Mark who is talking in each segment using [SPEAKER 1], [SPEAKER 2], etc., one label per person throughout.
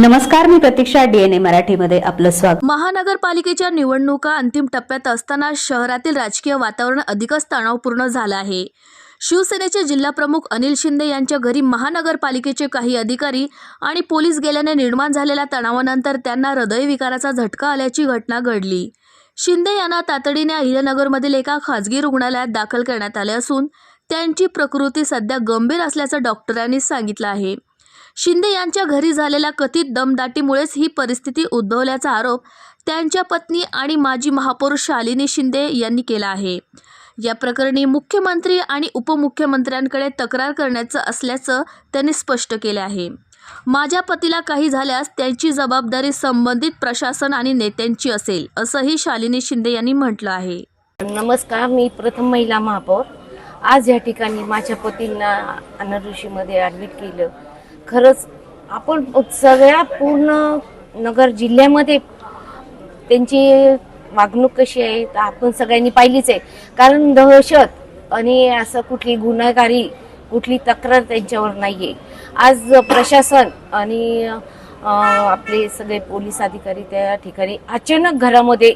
[SPEAKER 1] नमस्कार मी प्रतीक्षा डीएनए मराठीमध्ये आपलं स्वागत.
[SPEAKER 2] महानगरपालिकेच्या निवडणुका अंतिम टप्प्यात असताना शहरातील राजकीय वातावरण अधिकच तणावपूर्ण झालं आहे. शिवसेनेचे जिल्हाप्रमुख अनिल शिंदे यांच्या घरी महानगरपालिकेचे काही अधिकारी आणि पोलीस गेल्याने निर्माण झालेल्या तणावानंतर त्यांना हृदयविकाराचा झटका आल्याची घटना घडली. शिंदे यांना तातडीने अहिल्यानगरमधील एका खाजगी रुग्णालयात दाखल करण्यात आले असून त्यांची प्रकृती सध्या गंभीर असल्याचं डॉक्टरांनी सांगितलं आहे. शिंदे यांच्या घरी झालेल्या कथित दमदाटीमुळेच ही परिस्थिती उद्भवल्याचा आरोप त्यांच्या पत्नी आणि माजी महापौर शालिनी शिंदे यांनी केला आहे. या प्रकरणी मुख्यमंत्री आणि उपमुख्यमंत्र्यांकडे तक्रार करण्याचं असल्याचं त्यांनी स्पष्ट केले आहे. माझ्या पतीला काही झाल्यास त्यांची जबाबदारी संबंधित प्रशासन आणि नेत्यांची असेल असंही शालिनी शिंदे यांनी म्हटलं आहे.
[SPEAKER 3] नमस्कार मी प्रथम महिला महापौर. आज या ठिकाणी माझ्या पतींना अनाऋषीमध्ये ॲडमिट केलं. खरंच आपण सगळ्या पूर्ण नगर जिल्ह्यामध्ये त्यांची वागणूक कशी आहे तर आपण सगळ्यांनी पाहिलीच आहे. कारण दहशत आणि असं कुठली गुन्हेगारी कुठली तक्रार त्यांच्यावर नाही आहे आज प्रशासन आणि आपले सगळे पोलीस अधिकारी त्या ठिकाणी अचानक घरामध्ये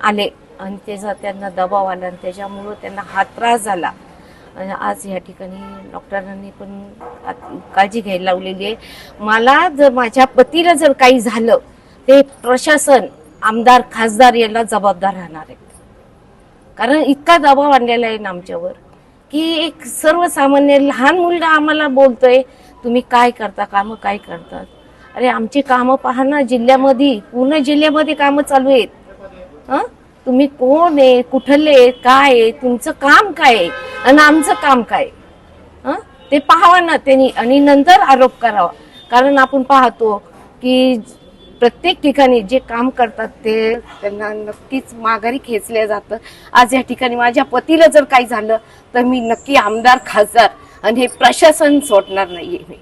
[SPEAKER 3] आले आणि त्याचा त्यांना दबाव आला आणि त्याच्यामुळं त्यांना हा त्रास झाला. आज या ठिकाणी डॉक्टरांनी पण काळजी घ्यायला लावलेली आहे. मला जर माझ्या पतीला जर काही झालं ते प्रशासन आमदार खासदार यांना जबाबदार राहणार आहेत. कारण इतका दबाव आणलेला आहे ना आमच्यावर की एक सर्वसामान्य लहान मुलगा आम्हाला बोलतोय तुम्ही काय करता कामं काय करतात? अरे आमची कामं पहा ना जिल्ह्यामध्ये पूर्ण जिल्ह्यामध्ये कामं चालू आहेत. हां? तुम्ही कोण आहे? कुठले काय आहे? तुमचं काम काय आहे? आणि आमचं काम काय आहे? ते पाहावा ना त्यांनी. आणि नंतर आरोप करावा. कारण आपण पाहतो की प्रत्येक ठिकाणी जे काम करतात ते त्यांना नक्कीच माघारी खेचलं जातं. आज या ठिकाणी माझ्या पतीला जर काही झालं तर मी नक्की आमदार खासदार आणि हे प्रशासन सोडणार नाहीये मी.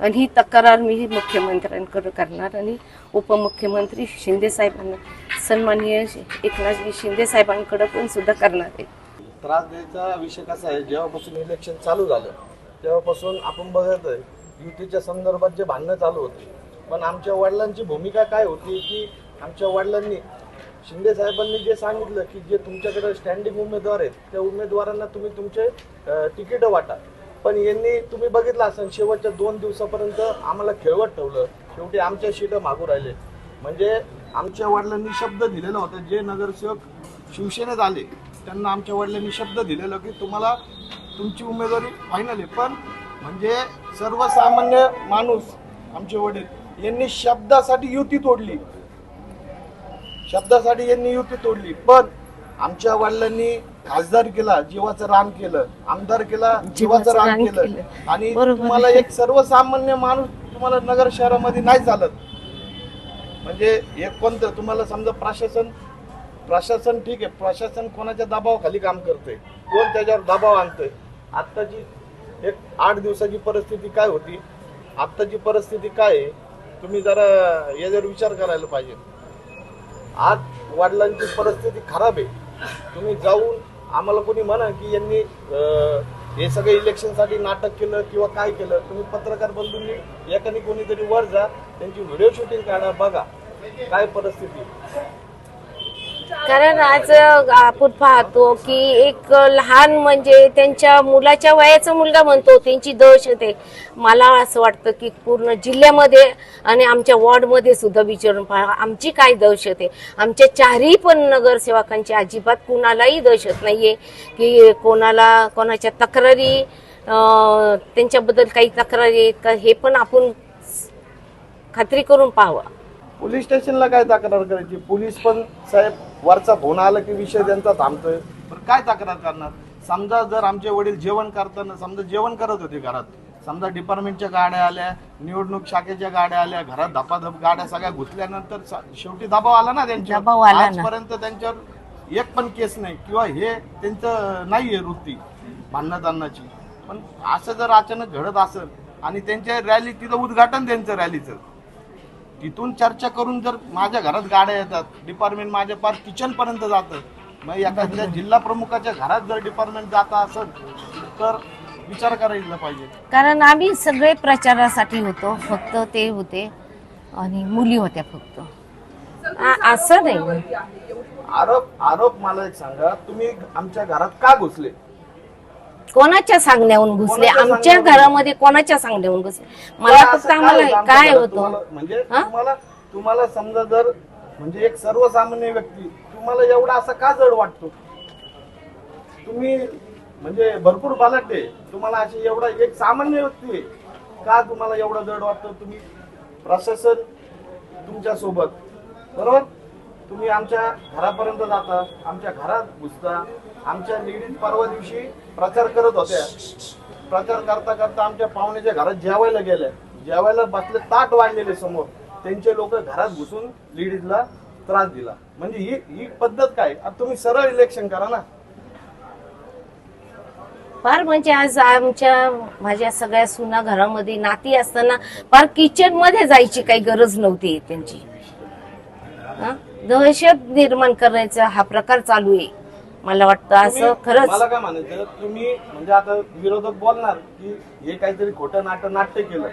[SPEAKER 3] आणि ही तक्रार मी मुख्यमंत्र्यांकडे करणार आणि उपमुख्यमंत्री शिंदे साहेबांना सन्माननीय एकनाथजी शिंदे साहेबांकडे पण सुद्धा करणार आहे.
[SPEAKER 4] त्रास द्यायचा विषय कसा आहे? जेव्हापासून इलेक्शन चालू झालं तेव्हापासून आपण बघत आहे युतीच्या संदर्भात जे भांडणं चालू होते. पण आमच्या वडिलांची भूमिका काय होती की आमच्या वडिलांनी शिंदे साहेबांनी जे सांगितलं की जे तुमच्याकडे स्टँडिंग उमेदवार आहेत त्या उमेदवारांना तुम्ही तुमचे तिकीट वाटा. पण यांनी तुम्ही बघितलं असेल शेवटच्या दोन दिवसापर्यंत आम्हाला खेळवत ठेवलं. शेवटी आमच्या सीटं मागू राहिले. म्हणजे आमच्या वडिलांनी शब्द दिलेला होता जे नगरसेवक शिवसेनेत आले त्यांना आमच्या वडिलांनी शब्द दिलेला की तुम्हाला तुमची उमेदवारी फायनल आहे. पण म्हणजे सर्वसामान्य माणूस आमचे वडील यांनी शब्दासाठी युती तोडली. शब्दासाठी यांनी युती तोडली. पण आमच्या वडिलांनी खासदार केला जीवाचं रान केलं आमदार केला जीवाचं रान केलं. आणि तुम्हाला. एक सर्वसामान्य माणूस तुम्हाला नगर शहरामध्ये नाही चालत. म्हणजे हे कोणतं तुम्हाला समजा प्रशासन प्रशासन ठीक आहे प्रशासन कोणाच्या दबावाखाली काम करतंय? कोण त्याच्यावर दबाव आणतंय? आत्ताची एक आठ दिवसाची परिस्थिती काय होती? आत्ताची परिस्थिती काय आहे? तुम्ही जरा याच्यावर विचार करायला पाहिजे. आज वडिलांची परिस्थिती खराब आहे. तुम्ही जाऊन आम्हाला कोणी म्हणा की यांनी हे सगळे इलेक्शनसाठी नाटक केलं किंवा काय केलं तुम्ही पत्रकार बंधूंनी एकाने कोणीतरी वर जा त्यांची व्हिडिओ शूटिंग काढा बघा. काय परिस्थिती?
[SPEAKER 3] कारण आज आपण पाहतो की एक लहान म्हणजे त्यांच्या मुलाच्या वयाचा मुलगा म्हणतो त्यांची दहशत आहे. मला असं वाटतं की पूर्ण जिल्ह्यामध्ये आणि आमच्या वॉर्डमध्ये सुद्धा विचारून पहा आमची काय दहशत आहे? आमच्या चारही पण नगरसेवकांची अजिबात कुणालाही दहशत नाहीये की कोणाला कोणाच्या तक्रारी त्यांच्याबद्दल काही तक्रारी आहेत का हे पण आपण खात्री करून पाहावं.
[SPEAKER 4] पोलीस स्टेशनला काय तक्रार करायची? पोलीस पण साहेब वरचा फोन आला की विषय त्यांचा थांबतोय. पण काय तक्रार करणार? समजा जर आमचे वडील जेवण करताना समजा जेवण करत होते घरात. समजा डिपार्टमेंटच्या गाड्या आल्या निवडणूक शाखेच्या गाड्या आल्या घरात धपाधप गाड्या सगळ्या घुसल्यानंतर शेवटी दबाव आला ना त्यांच्यावर?
[SPEAKER 3] आला ना.
[SPEAKER 4] आजपर्यंत त्यांच्यावर एक पण केस नाही. किंवा हे त्यांचं नाहीये वृत्ती भांडणात आणण्याची पण असं जर अचानक घडत असेल आणि त्यांच्या रॅली तिथं उद्घाटन त्यांचं रॅलीचं तिथून चर्चा करून जर माझ्या घरात गाड्या येतात डिपार्टमेंट माझ्या पार किचन पर्यंत जातं मग एखाद्या जिल्हा प्रमुखाच्या घरात जर डिपार्टमेंट जात असेल तर विचार करायला पाहिजे.
[SPEAKER 3] कारण आम्ही सगळे प्रचारासाठी होतो फक्त ते होते आणि मुली होत्या फक्त. आ- असं नाही.
[SPEAKER 4] आरोप आरोप मला एक सांगा तुम्ही आमच्या घरात का घुसले?
[SPEAKER 3] कोणाच्या सांगण्याहून घुसले आमच्या? घरामध्ये कोणाच्या सांगण्याहून घुसले मला फक्त आम्हाला काय होतं?
[SPEAKER 4] म्हणजे? तुम्हाला समजा जर म्हणजे एक सर्वसामान्य व्यक्ती तुम्हाला एवढा असा का जड वाटतो तुम्ही म्हणजे भरपूर बालाटे तुम्हाला अशी एवढा एक सामान्य व्यक्ती आहे. का तुम्हाला एवढा जड वाटतो तुम्ही प्रशासन तुमच्यासोबत बरोबर तुम्ही आमच्या घरापर्यंत जाता आमच्या घरात घुसता आमच्या लेडीज परवा दिवशी प्रचार करत होत्या. प्रचार करता करता आमच्या पाहुण्याच्या घरात जेवायला गेल्या. जेवायला बसले ताट वाढलेले समोर. त्यांचे लोक घरात घुसून लेडीजला त्रास दिला. म्हणजे ही ही पद्धत काय? आता तुम्ही सरळ इलेक्शन करा ना.
[SPEAKER 3] फार म्हणजे आज आमच्या माझ्या सगळ्या सुना घरामध्ये नाती असताना फार किचनमध्ये जायची काही गरज नव्हती त्यांची. हा? दहशत निर्माण करायचा हा प्रकार चालू आहे. मला वाटतं असं खरंच
[SPEAKER 4] मला काय म्हणायचं तुम्ही म्हणजे आता विरोधक बोलणार की हे काहीतरी खोटं नाटक नाट्य केलं.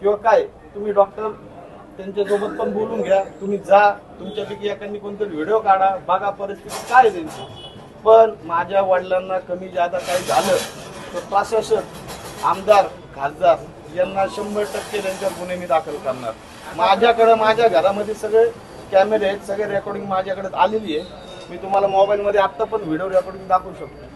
[SPEAKER 4] किंवा काय तुम्ही डॉक्टर त्यांच्यासोबत पण बोलून घ्या. तुम्ही जा तुमच्यापैकी एखादी कोणतरी व्हिडिओ काढा बघा परिस्थिती काय आहे त्यांची. पण माझ्या वडिलांना कमी जादा काही झालं तर प्रशासन आमदार खासदार यांना शंभर टक्के त्यांच्यावर गुन्हे मी दाखल करणार. माझ्याकडे माझ्या घरामध्ये सगळे कॅमेरे आहेत सगळे रेकॉर्डिंग माझ्याकडे आलेली आहे. मी तुम्हाला मोबाईलमध्ये आत्ता पण व्हिडिओ रेकॉर्डिंग दाखवू शकतो.